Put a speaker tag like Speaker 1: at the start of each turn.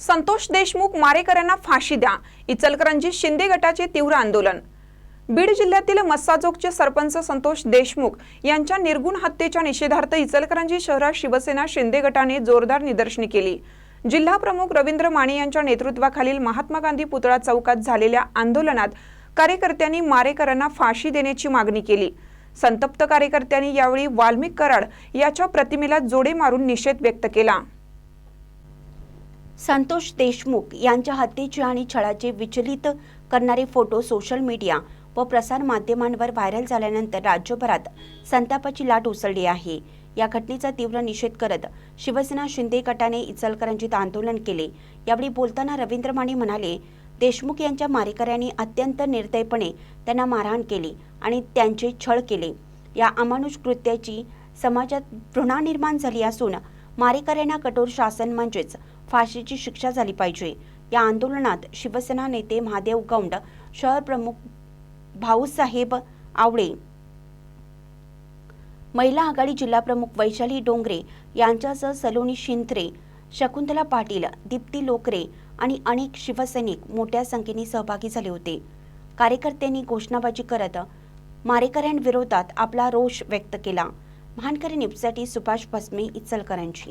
Speaker 1: संतोष देशमुख मारेकरांना फाशी द्या. इचलकरंजी शिंदे गटाचे तीव्र आंदोलन. बीड जिल्ह्यातील मस्साजोगचे सरपंच संतोष देशमुख यांच्या निर्गुण हत्येच्या निषेधार्थ इचलकरंजी शहरात शिवसेना शिंदे गटाने जोरदार निदर्शने केली. जिल्हा प्रमुख रवींद्र माने यांच्या नेतृत्वाखालील महात्मा गांधी पुतळा चौकात झालेल्या आंदोलनात कार्यकर्त्यांनी मारेकरांना फाशी देण्याची मागणी केली. संतप्त कार्यकर्त्यांनी यावेळी वाल्मिक कराड याच्या प्रतिमेला जोडे मारून निषेध व्यक्त केला.
Speaker 2: संतोष देशमुख यांच्या हत्येचे आणि छळाचे विचलित करणारे फोटो सोशल मीडिया व प्रसार माध्यमांवर व्हायरल झाल्यानंतर राज्यभरात संतापाची लाट उसळली आहे. या घटनेचा तीव्र निषेध करत शिवसेना शिंदे गटाने इचलकरंजीत आंदोलन केले. यावेळी बोलताना रवींद्र माने म्हणाले देशमुख यांच्या मारेकऱ्यांनी अत्यंत निर्दयपणे त्यांना मारहाण केली आणि त्यांचे छळ केले. या अमानुष कृत्याची समाजात घृणा निर्माण झाली असून मारेकऱ्यांना कठोर शासन म्हणजेच फाशीची शिक्षा झाली पाहिजे. या आंदोलनात शिवसेना नेते महादेव गौंड शहर प्रमुख भाऊसाहेब आवळे महिला आघाडी जिल्हाप्रमुख वैशाली डोंगरे यांच्यासह सलोनी शिंत्रे शकुंतला पाटील दीप्ती लोकरे आणि अनेक शिवसैनिक मोठ्या संख्येने सहभागी झाले होते. कार्यकर्त्यांनी घोषणाबाजी करत मारेकऱ्यांविरोधात आपला रोष व्यक्त केला. महानकरी न्यूजसाठी सुभाष भस्मे इचलकरांची